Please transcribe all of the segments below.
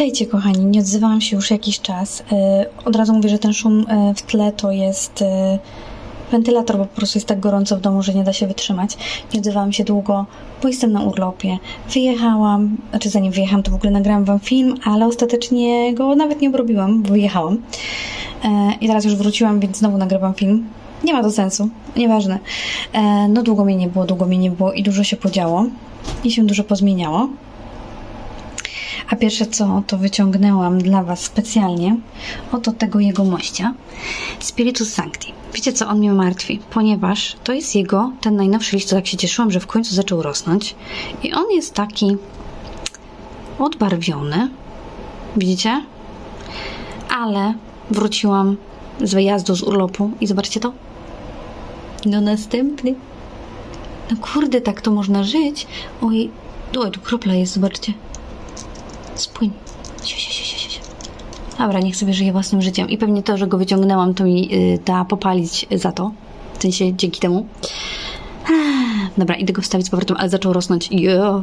Witajcie kochani, nie odzywałam się już jakiś czas. E, Od razu mówię, że ten szum e, w tle to jest e, wentylator, bo po prostu jest tak gorąco w domu, że nie da się wytrzymać. Nie odzywałam się długo, bo jestem na urlopie. Wyjechałam, znaczy zanim wyjechałam, to w ogóle nagrałam wam film, ale ostatecznie go nawet nie obrobiłam, bo wyjechałam. I teraz już wróciłam, więc znowu nagrywam film. Nie ma to sensu, nieważne. No długo mnie nie było, długo mnie nie było i dużo się podziało. I się dużo pozmieniało. A pierwsze co, to wyciągnęłam dla Was specjalnie oto tego jego mościa. Spiritus Sancti. Wiecie co, on mnie martwi, ponieważ to jest jego, ten najnowszy liść, to tak się cieszyłam, że w końcu zaczął rosnąć. I on jest taki odbarwiony. Widzicie? Ale wróciłam z wyjazdu, z urlopu i zobaczcie to. No następny. No kurde, tak to można żyć. Oj, oj, tu kropla jest, zobaczcie. Siu. Dobra, niech sobie żyje własnym życiem. I pewnie to, że go wyciągnęłam, to mi y, da popalić za to. W sensie dzięki temu. Dobra, idę go wstawić z powrotem, ale zaczął rosnąć. Jo.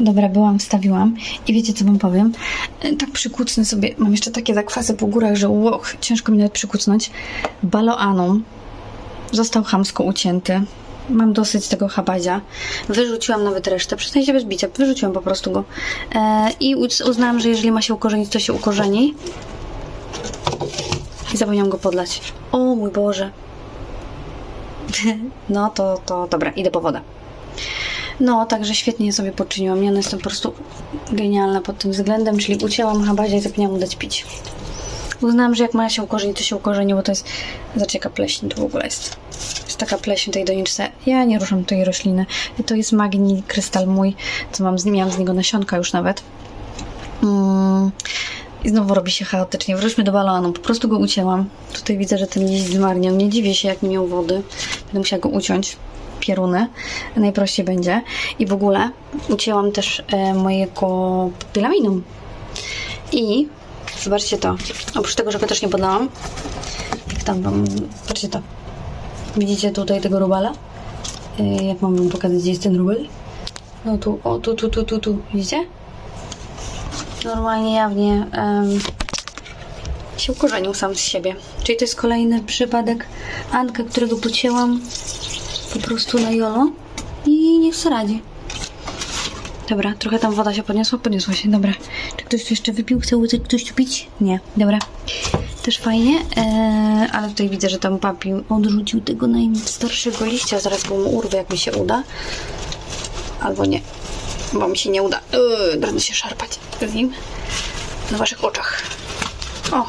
Dobra, byłam, wstawiłam. I wiecie, co wam powiem? Y, Tak przykucnę sobie. Mam jeszcze takie zakwasy po górach, że łoch, ciężko mi nawet przykucnąć. Baloaną. Został chamsko ucięty. Mam dosyć tego habadzia. Wyrzuciłam nawet resztę. Przyznajcie bez bicia. Wyrzuciłam po prostu go. E, I uz- uznałam, że jeżeli ma się ukorzenić, to się ukorzeni. I zapomniałam go podlać. O mój Boże. No to, to dobra, idę po wodę. No, także świetnie sobie poczyniłam. Ja jestem po prostu genialna pod tym względem, czyli ucięłam habadzia i zapomniałam mu dać pić. Uznałam, że jak ma się ukorzenić, to się ukorzeni, bo to jest... Zobaczcie, jaka pleśń tu w ogóle jest. Jest taka pleśń tej doniczce. Ja nie ruszam tej rośliny. To jest magni krystal mój, co mam z miałam z niego nasionka już nawet. Mm. I znowu robi się chaotycznie. Wróćmy do balonu. Po prostu go ucięłam. Tutaj widzę, że ten liść zmarniał. Nie dziwię się, jak nie miał wody. Będę musiała go uciąć. Pieruny. Najprościej będzie. I w ogóle ucięłam też e, mojego pilaminum. I zobaczcie to. Oprócz tego, że go też nie podlałam. Jak tam wam... Patrzcie to. Widzicie tutaj tego rubala? E, jak mam wam pokazać, gdzie jest ten rubel? No tu, o tu, tu, tu, tu, tu. Widzicie? normalnie jawnie em, się ukorzenił sam z siebie. Czyli to jest kolejny przypadek Anka, którego pocięłam po prostu na jolo i niech sobie radzi. Dobra, trochę tam woda się podniosła, podniosła się, dobra. Czy ktoś tu jeszcze wypił? Chce ktoś tu pić? Nie, dobra. Też fajnie, e, ale tutaj widzę, że tam papi odrzucił tego najstarszego liścia. Zaraz go mu urwę, jak mi się uda. Albo nie, bo mi się nie uda. Yy, będę się szarpać z nim na waszych oczach. O,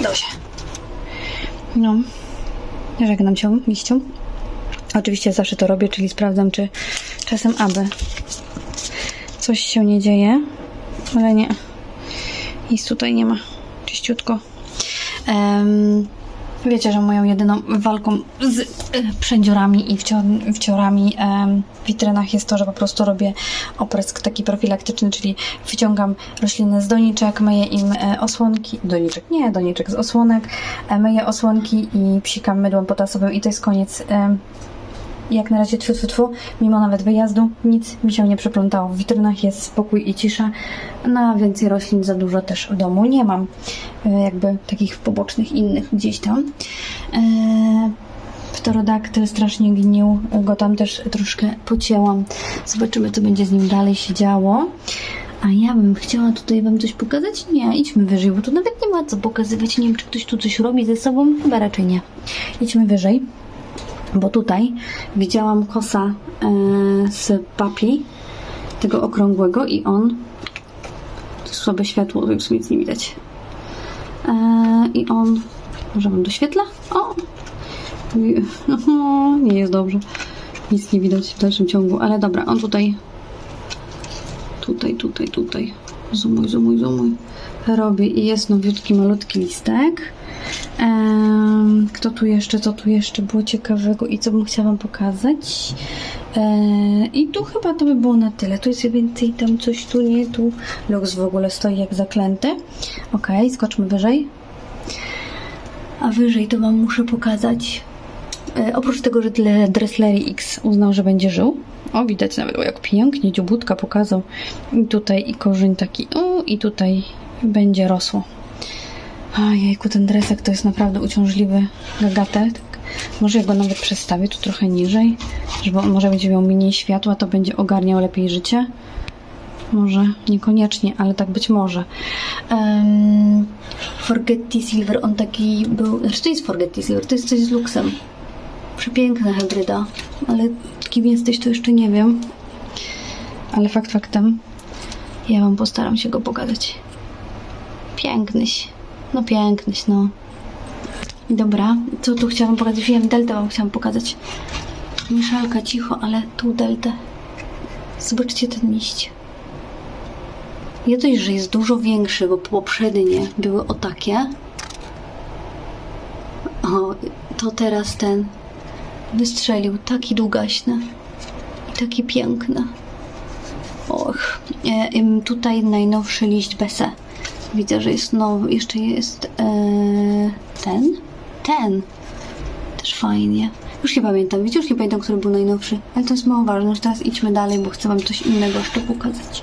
udało się. No, żegnam się liścią. Oczywiście zawsze to robię, czyli sprawdzam, czy czasem aby coś się nie dzieje, ale nie. Nic tutaj nie ma. Czyściutko. Wiecie, że moją jedyną walką z e, przędziorami i wcio- wciorami w witrynach jest to, że po prostu robię oprysk taki profilaktyczny, czyli wyciągam rośliny z doniczek, myję im e, osłonki, doniczek, nie, doniczek z osłonek, e, myję osłonki i psikam mydłem potasowym i to jest koniec jak na razie tfu, tfu, tfu, mimo nawet wyjazdu, nic mi się nie przeplątało. W witrynach jest spokój i cisza. Na więcej roślin za dużo też w domu nie mam. E, Jakby takich pobocznych innych gdzieś tam. Eee, strasznie gnił, go tam też troszkę pocięłam. Zobaczymy, co będzie z nim dalej się działo. A ja bym chciała tutaj Wam coś pokazać? Nie, idźmy wyżej, bo tu nawet nie ma co pokazywać. Nie wiem, czy ktoś tu coś robi ze sobą. Chyba raczej nie. Idźmy wyżej bo tutaj widziałam kosa e, z papi, tego okrągłego i on to jest słabe światło, więc nic nie widać e, i on może wam doświetla? O! I- o! Nie jest dobrze nic nie widać w dalszym ciągu, ale dobra, on tutaj tutaj, tutaj, tutaj zumuj, zumuj, zumuj robi i jest nowiutki, malutki listek Kto tu jeszcze, co tu jeszcze było ciekawego i co bym chciała Wam pokazać? I tu chyba to by było na tyle. Tu jest więcej tam coś, tu nie, tu Lux w ogóle stoi jak zaklęty. Ok, skoczmy wyżej. A wyżej to Wam muszę pokazać E, oprócz tego, że tyle Dresslery X uznał, że będzie żył. O, widać nawet, o, jak pięknie dziubutka pokazał. I tutaj i korzeń taki, o, i tutaj będzie rosło. Ojejku, ten dresek to jest naprawdę uciążliwy gagatek. Może ja go nawet przestawię tu trochę niżej, żeby on może będzie miał mniej światła, to będzie ogarniał lepiej życie. Może niekoniecznie, ale tak być może. Um, Forgetty Silver, on taki był. Znaczy to jest Forgetty Silver, to jest coś z luksem. Przepiękna hybryda, ale kim jesteś, to jeszcze nie wiem. Ale fakt faktem, ja wam postaram się go pokazać. Pięknyś. No pięknyś, no. Dobra, co tu chciałam pokazać? Wiem, deltę wam chciałam pokazać. Mieszalka, cicho, ale tu deltę. Zobaczcie ten liść. Nie dość, że jest dużo większy, bo poprzednie były o takie. O, to teraz ten wystrzelił. Taki długaśny. I taki piękny. Och. E, tutaj najnowszy liść Bese. Widzę, że jest nowy. Jeszcze jest e, ten. Ten. Też fajnie. Już nie pamiętam. Wiecie, już nie pamiętam, który był najnowszy. Ale to jest mało ważne. Już teraz idźmy dalej, bo chcę wam coś innego jeszcze pokazać.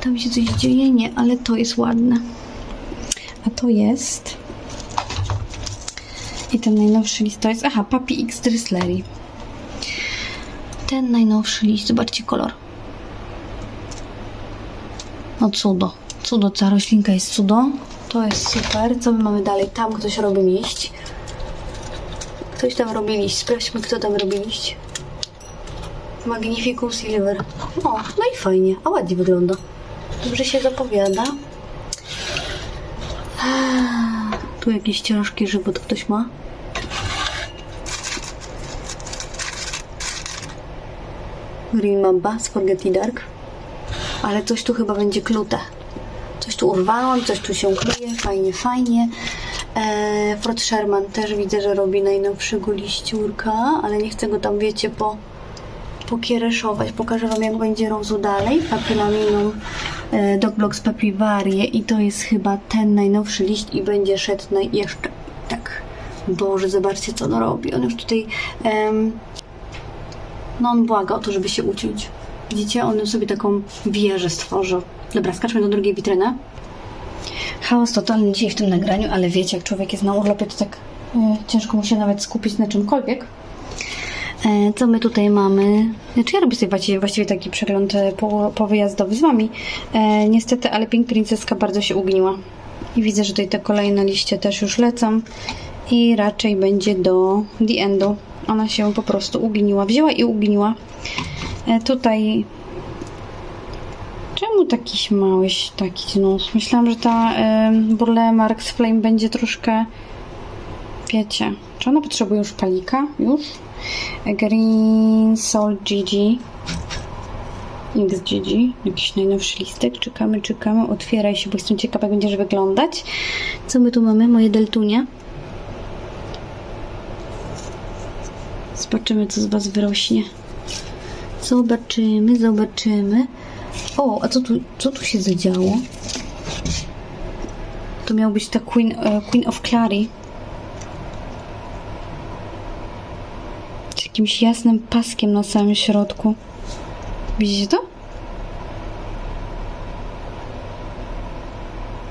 Tam się coś dzieje? Nie, ale to jest ładne. A to jest... I ten najnowszy list to jest... Aha, Papi X Dresslery. Ten najnowszy list. Zobaczcie kolor. No cudo. Cudo, ta roślinka jest cudo. To jest super. Co my mamy dalej? Tam ktoś robi liść. Ktoś tam robi liść. Sprawdźmy, kto tam robi liść. Magnificum Silver. O, no i fajnie. A ładnie wygląda. Dobrze się zapowiada. Tu jakiś ciężki żywot ktoś ma. Green Mamba Dark. Ale coś tu chyba będzie klute. Tu urwałam, coś tu się kluje. Fajnie, fajnie. Eee, Fred Sherman też widzę, że robi najnowszego liściurka, ale nie chcę go tam, wiecie, po pokiereszować. Pokażę Wam, jak będzie rozu dalej. Papilaminą e, Dogblocks Papivarie i to jest chyba ten najnowszy liść i będzie szedł jeszcze. Tak. Boże, zobaczcie, co on robi. On już tutaj... em, no on błaga o to, żeby się uciąć. Widzicie? On sobie taką wieżę stworzył. Dobra, skaczmy do drugiej witryny. Chaos totalny dzisiaj w tym nagraniu, ale wiecie, jak człowiek jest na urlopie, to tak e, ciężko mu się nawet skupić na czymkolwiek. E, Co my tutaj mamy? Znaczy ja robię sobie właściwie, właściwie taki przegląd e, po, powyjazdowy z Wami. E, niestety, ale Pink Princeska bardzo się ugniła. I widzę, że tutaj te kolejne liście też już lecą. I raczej będzie do the endu. Ona się po prostu ugniła. Wzięła i ugniła. E, tutaj... Czemu taki mały taki nos? Myślałam, że ta e, Burle Marks Flame będzie troszkę... Wiecie, czy ona potrzebuje już palika? Już? Green Soul GG. XGG. Jakiś najnowszy listek. Czekamy, czekamy. Otwieraj się, bo jestem ciekawa, jak będziesz wyglądać. Co my tu mamy? Moje deltunie. Zobaczymy, co z Was wyrośnie. Zobaczymy, zobaczymy. O, a co tu, co tu się zadziało? To miał być ta Queen, e, Queen of Clary. z jakimś jasnym paskiem na samym środku. Widzicie to?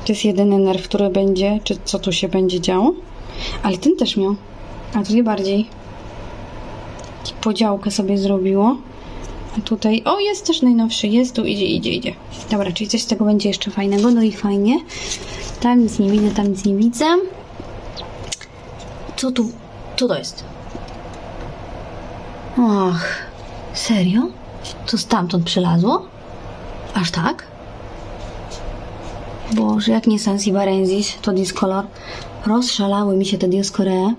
To jest jedyny nerw, który będzie, czy co tu się będzie działo. Ale ten też miał. A tutaj bardziej. Podziałkę sobie zrobiło. Tutaj, o jest też najnowszy, jest tu, idzie, idzie, idzie. Dobra, czyli coś z tego będzie jeszcze fajnego, no i fajnie. Tam nic nie widzę, tam nic nie widzę. Co tu, co to jest? Ach, serio? To stamtąd przylazło? Aż tak? Boże, jak nie Sansibarensis, to Discolor. Rozszalały mi się te Dioscoree.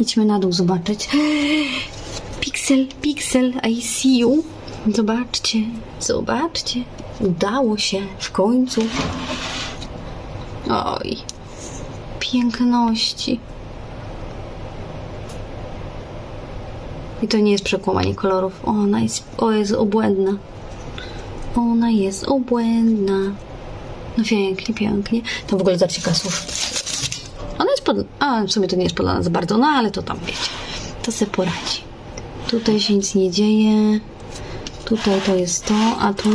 Idźmy na dół zobaczyć. Pixel, Pixel, I see you. Zobaczcie, zobaczcie. Udało się w końcu. Oj, piękności. I to nie jest przekłamanie kolorów. Ona jest, o, jest obłędna. Ona jest obłędna. No pięknie, pięknie. To w ogóle zobaczcie kasusz. Ona jest pod... A, w sumie to nie jest podlana za bardzo, no ale to tam wiecie. to se poradzi. Tutaj się nic nie dzieje. Tutaj to jest to, a tu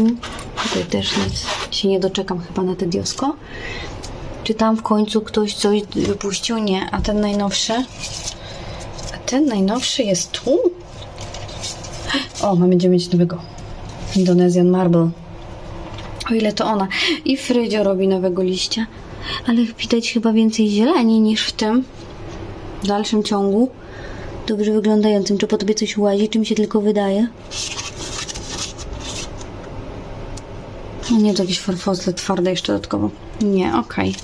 tutaj też nic się nie doczekam chyba na te diosko. Czy tam w końcu ktoś coś wypuścił? Nie. A ten najnowszy? A ten najnowszy jest tu? O, my będziemy mieć nowego. Indonesian Marble. O ile to ona. I Frydzio robi nowego liścia. Ale widać chyba więcej zieleni niż w tym. W dalszym ciągu. Dobrze wyglądającym. Czy po tobie coś łazi, czy mi się tylko wydaje? No nie, to jakieś farfosle twarde jeszcze dodatkowo. Nie, okej.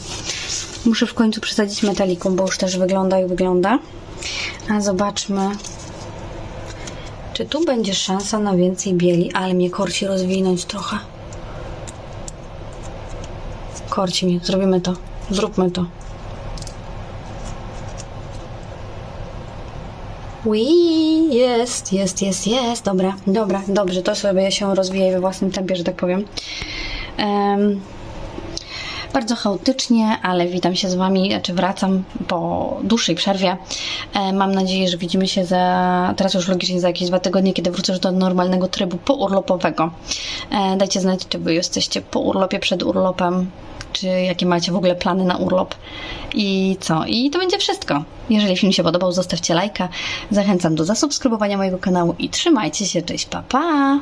Muszę w końcu przesadzić metaliką, bo już też wygląda jak wygląda. A zobaczmy, czy tu będzie szansa na więcej bieli, ale mnie korci rozwinąć trochę. Korci mnie, zrobimy to. Zróbmy to. Ui, jest, jest, jest, jest. Dobra, dobra, dobrze. To sobie się rozwija we własnym tempie, że tak powiem. Bardzo chaotycznie, ale witam się z Wami, znaczy wracam po dłuższej przerwie. Mam nadzieję, że widzimy się za, teraz już logicznie za jakieś dwa tygodnie, kiedy wrócę już do normalnego trybu pourlopowego. E, dajcie znać, czy Wy jesteście po urlopie, przed urlopem, czy jakie macie w ogóle plany na urlop i co. I to będzie wszystko. Jeżeli film się podobał, zostawcie lajka. Zachęcam do zasubskrybowania mojego kanału i trzymajcie się. Cześć, pa, pa!